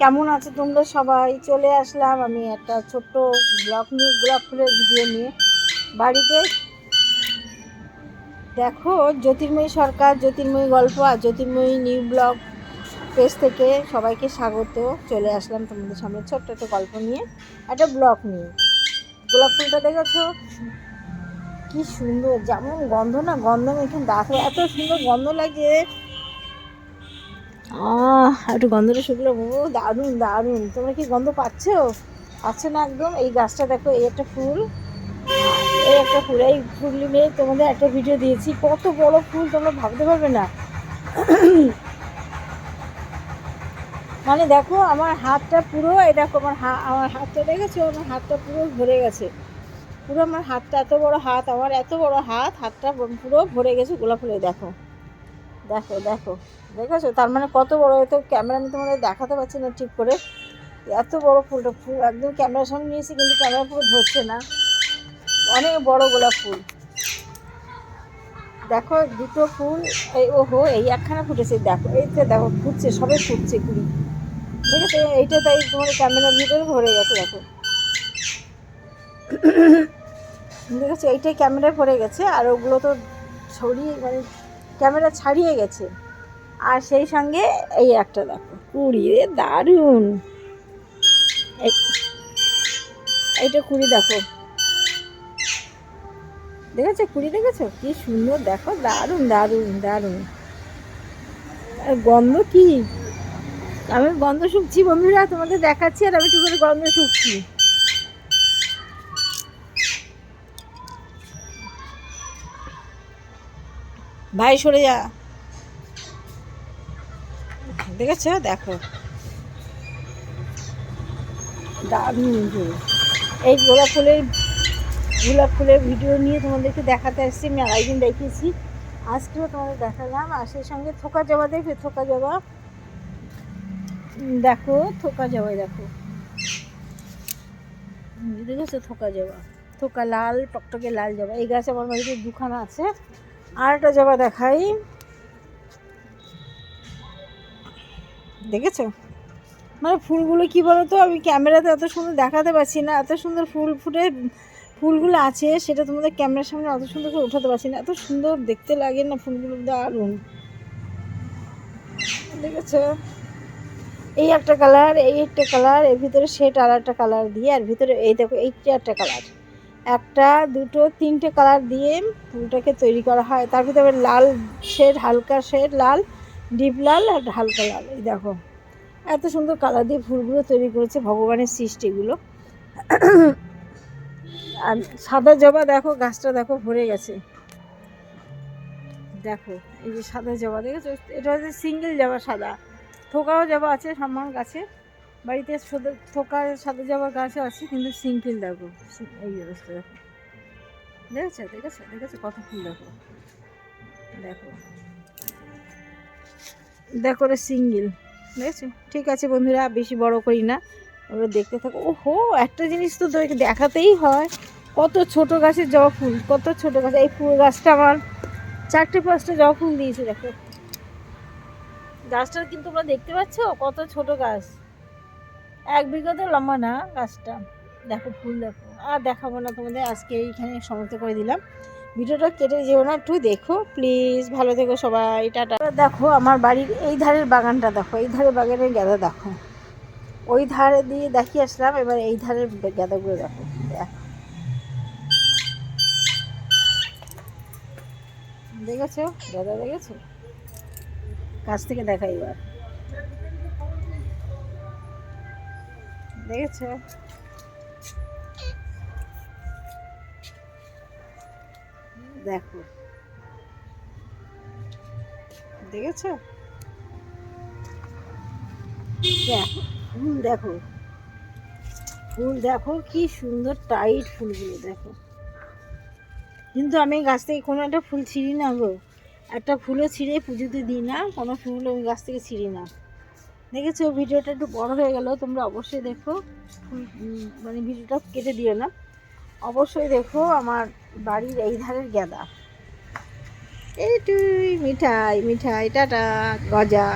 কেমন আছে তোমরা সবাই? চলে আসলাম আমি একটা ছোট্ট ব্লগ নিয়ে, গোলাপ ফুলের ভিডিও নিয়ে। বাড়িতে দেখো জ্যোতির্ময়ী সরকার, জ্যোতির্ময়ী গল্প আর জ্যোতির্ময়ী নিউ ব্লগ পেজ থেকে সবাইকে স্বাগত। চলে আসলাম তোমাদের সামনে ছোট্ট একটা গল্প নিয়ে, একটা ব্লগ নিয়ে। গোলাপ ফুলটা দেখেছ? কি সুন্দর, যেমন গন্ধ না, গন্ধ মেখে দেখো, এত সুন্দর গন্ধ লাগে। একটু গন্ধটা শুকলো। ও, দারুণ দারুণ। তোমরা কি গন্ধ পাচ্ছ? পাচ্ছ না একদম? এই গাছটা দেখো, এই একটা ফুল। এই একটা ফুল, এই ফুল নিয়ে তোমাদের একটা ভিডিও দিয়েছি। কত বড় ফুল, তোমরা ভাবতে পারবে না। মানে দেখো, আমার হাতটা পুরো, এই দেখো, আমার হা আমার হাতটা দেখেছ? আমার হাতটা পুরো ভরে গেছে। পুরো আমার হাতটা, এত বড় হাত, আমার এত বড় হাত, হাতটা পুরো ভরে গেছে গোলাপ ফুলে, দেখো। দেখো দেখো। দেখেছ? তার মানে কত বড় হয়তো ক্যামেরা আমি তোমাদের দেখাতে পারছি না ঠিক করে। এত বড় ফুলটা, ফুল একদম ক্যামেরার সামনে নিয়েছি কিন্তু ক্যামেরা পুরো ধরছে না। অনেক বড় গোলাপ ফুল। দেখো, দুটো ফুল, এই ওহো, এই একখানা ফুটেছে, দেখো। এইটা দেখো, ফুটছে, সবে ফুটছে কুড়ি। দেখেছ? এইটা তাই তোমার ক্যামেরার ভিতরে ভরে গেছে, দেখো। দেখেছ? এইটাই ক্যামেরায় ভরে গেছে, আর ওগুলো তো ছড়িয়ে মানে ক্যামেরা ছাড়িয়ে গেছে। আর সেই সঙ্গে এই একটা দেখো। কুড়ি রে দারুণ। এই- এইটা কুড়ি দেখো। দেখেছ? কুড়ি দেখেছ? কি সুন্দর দেখো। দারুণ দারুণ দারুণ। আর গন্ধ কি? আমি গন্ধ শুকছি বন্ধুরা, তোমাদের দেখাচ্ছি আর আমি একটু করে গন্ধ শুকছি? ভাই, সরে যা। দেখেছ দেখো। এই গোলাপ ফুলের গোলাপ ফুলের ভিডিও নিয়ে তোমাদেরকে দেখাতে আসছি। আমি আড়াই দিন দেখিয়েছি। আজকেও তোমাদের দেখালাম। আর সেই সঙ্গে থোকা জবা দেখবে? থোকা জবা। দেখো, থোকা জবা দেখো। দেখেছ? থোকা জবা। থোকা লাল, টকটকে লাল জবা। এই গাছ আমার বাড়িতে দুখানা আছে। আর একটা জবা দেখাই। দেখেছ? মানে ফুলগুলো কি বলো তো আমি ক্যামেরাতে এত সুন্দর দেখাতে পারছি না, এত সুন্দর ফুল ফুটে ফুলগুলো আছে, সেটা তোমাদের ক্যামেরার সামনে অত সুন্দর করে উঠাতে পারছি না, এত সুন্দর দেখতে লাগে না ফুলগুলো, দারুণ। দেখেছ? এই একটা কালার, এই একটা কালার, এর ভিতরে শেড আর একটা কালার দিয়ে, আর ভিতরে এই দেখো এইটা একটা কালার। একটা, দুটো, তিনটে কালার দিয়ে ফুলটাকে তৈরি করা হয়। তার ভিতরে লাল শেড হালকা শেড লাল ডিপ লাল আর হালকা লাল। এই দেখো, এত সুন্দর কালার দিয়ে ফুলগুলো তৈরি করেছে ভগবানের সৃষ্টিগুলো আর সাদা জবা দেখো, গাছটা দেখো ভরে গেছে। দেখো, এই যে সাদা জবা, দেখেছ? এটা হচ্ছে সিঙ্গেল জবা সাদা। থোকাও জবা আছে আমার গাছে। বাড়িতে শুধু থোকা সাদা জবা গাছও আছে, কিন্তু সিঙ্গেল দেখো। এই অবস্থা দেখো। দেখেছ? দেখেছ? দেখেছ? কত ফুল দেখো। দেখো। দেখো রে সিঙ্গেল দেখেছ? ঠিক আছে বন্ধুরা বেশি বড় করি না। ওরা দেখতে থাকো। ওহো, একটা জিনিস তো তোকে দেখাতেই হয়। কত ছোট গাছের জবা ফুল, কত ছোট গাছ। এই ফুল গাছটা আমার চারটে পাঁচটা জবা ফুল দিয়েছে, দেখো। গাছটা কিন্তু তোমরা দেখতে পাচ্ছ? কত ছোট গাছ। এক বিঘাতে লম্বা না গাছটা। দেখো ফুল দেখো। আর দেখাবো না তোমাদের, আজকে এইখানে সমাপ্ত করে দিলাম। ভিডিওটা কেটে যেও না, একটু দেখো। প্লিজ, ভালো থেকো সবাই, টাটা। দেখো আমার বাড়ির এই ধারের বাগানটা দেখো। এই ধারের বাগানের গাঁদা দেখো। ওই ধারে দিয়ে দেখিয়ে আসলাম, এবার এই ধারের গাঁদাগুলো দেখ। দেখেছ? গাঁদা দেখেছ? কাছ থেকে দেখা এবার। দেখেছ? দেখো। দেখেছ? দেখো, ফুল দেখো। ফুল দেখো, কি সুন্দর টাইট ফুলগুলো, দেখো। কিন্তু আমি গাছ থেকে কোনো একটা ফুল ছিঁড়ি না গো। একটা ফুলও ছিঁড়ে পুজোতে দিই না, কোনো ফুল আমি গাছ থেকে ছিঁড়ি না। দেখেছ, ভিডিওটা একটু বড় হয়ে গেল, তোমরা অবশ্যই দেখো। মানে ভিডিওটা কেটে দিও না। অবশ্যই দেখো আমার বাড়ির এই ধারের গ্যাদা এইটুই মিঠাই মিঠাই, টাটা, গজা।